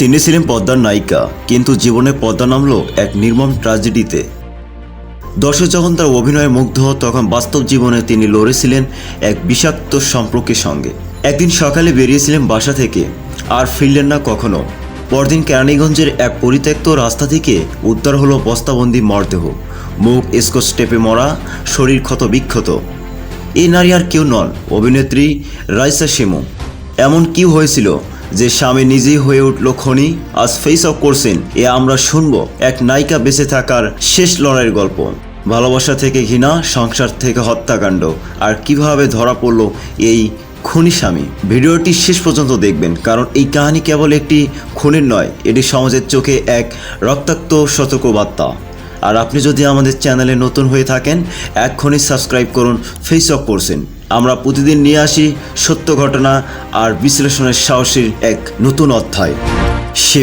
তিনি ছিলেন পদ্মার নায়িকা, কিন্তু জীবনে পদ্মা নামলো এক নির্মম ট্র্যাজেডিতে দর্শক যখন তার অভিনয়ে মুগ্ধ তখন বাস্তব জীবনে তিনি লড়েছিলেন এক বিষাক্ত সম্পর্কের সঙ্গে। একদিন সকালে বেরিয়েছিলেন বাসা থেকে, আর ফিরলেন না কখনো। পরদিন কেরানীগঞ্জের এক পরিত্যক্ত রাস্তা থেকে উদ্ধার হলো বস্তাবন্দি মরদেহ। মুখ স্কচ টেপে মরা, শরীর ক্ষত বিক্ষত। এই নারী আর কেউ নন, অভিনেত্রী রাইসা শিমু। এমন কি হয়েছিল যে স্বামী নিজেই হয়ে উঠল খনি, আজ ফেস অফ করছেন, এ আমরা শুনব এক নায়িকা বেঁচে থাকার শেষ লড়াইয়ের গল্প। ভালোবাসা থেকে ঘৃণা, সংসার থেকে হত্যাকাণ্ড, আর কীভাবে ধরা পড়ল এই খুনি স্বামী? ভিডিওটি শেষ পর্যন্ত দেখবেন, কারণ এই কাহিনী কেবল একটি খুনের নয়, এটি সমাজের চোখে এক রক্তাক্ত সতর্কবার্তা। আর আপনি যদি আমাদের চ্যানেলে নতুন হয়ে থাকেন, এক্ষুনি সাবস্ক্রাইব করুন ফেস অফ করছেন। আমরা প্রতিদিন নিয়ে আসি সত্য ঘটনা আর বিশ্লেষণের সাহসীর এক নতুন অধ্যায়। সে